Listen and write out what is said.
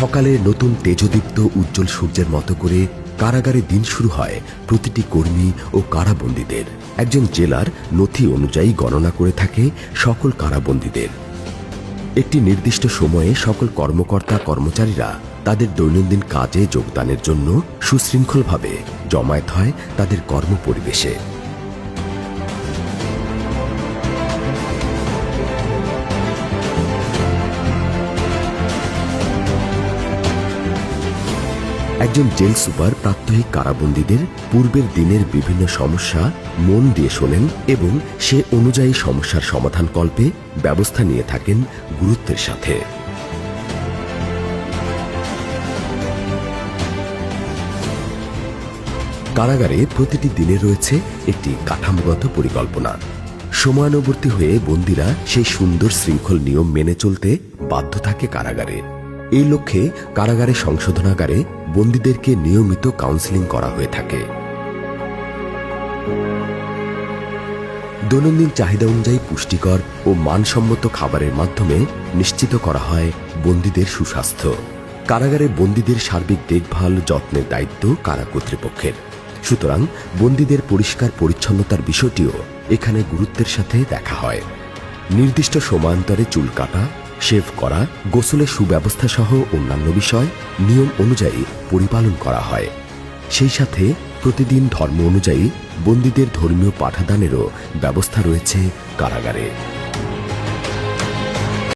সকালে নতুন তেজদীপ্ত উজ্জ্বল সূর্যের মতো করে কারাগারে দিন শুরু হয় প্রতিটি কর্মী ও কারাবন্দীদের। একজন জেলার নথি অনুযায়ী গণনা করে থাকে সকল কারাবন্দীদের। একটি নির্দিষ্ট সময়ে সকল কর্মকর্তা, কর্মচারীরা তাদের দৈনন্দিন কাজে যোগদানের জন্য সুশৃঙ্খলভাবে জমায়েত হয় তাদের কর্মপরিবেশে। একজন জেল সুপার প্রাত্যহিক কারাবন্দীদের পূর্বের দিনের বিভিন্ন সমস্যা মন দিয়ে শোনেন এবং সে অনুযায়ী সমস্যার সমাধান কল্পে ব্যবস্থা নিয়ে থাকেন গুরুত্বের সাথে। কারাগারে প্রতিটি দিনে রয়েছে একটি কাঠামোগত পরিকল্পনা। সময়ানুবর্তী হয়ে বন্দীরা সেই সুন্দর শৃঙ্খল নিয়ম মেনে চলতে বাধ্য থাকে কারাগারে। এই লক্ষ্যে কারাগারে সংশোধনাগারে বন্দীদেরকে নিয়মিত কাউন্সেলিং করা হয়ে থাকে। দৈনন্দিন চাহিদা অনুযায়ী পুষ্টিকর ও মানসম্মত খাবারের মাধ্যমে নিশ্চিত করা হয় বন্দীদের সুস্বাস্থ্য। কারাগারে বন্দীদের সার্বিক দেখভাল, যত্নের দায়িত্ব কারা কর্তৃপক্ষের। সুতরাং বন্দীদের পরিষ্কার পরিচ্ছন্নতার বিষয়টিও এখানে গুরুত্বের সাথে দেখা হয়। নির্দিষ্ট সময়ান্তরে চুল কাটা শেভ করা গোসলের সুব্যবস্থা সহ অন্যান্য বিষয় নিয়ম অনুযায়ী পরিপালন করা হয়। সেই সাথে প্রতিদিন ধর্ম অনুযায়ী বন্দীদের ধর্মীয় পাঠাদানেরও ব্যবস্থা রয়েছে কারাগারে।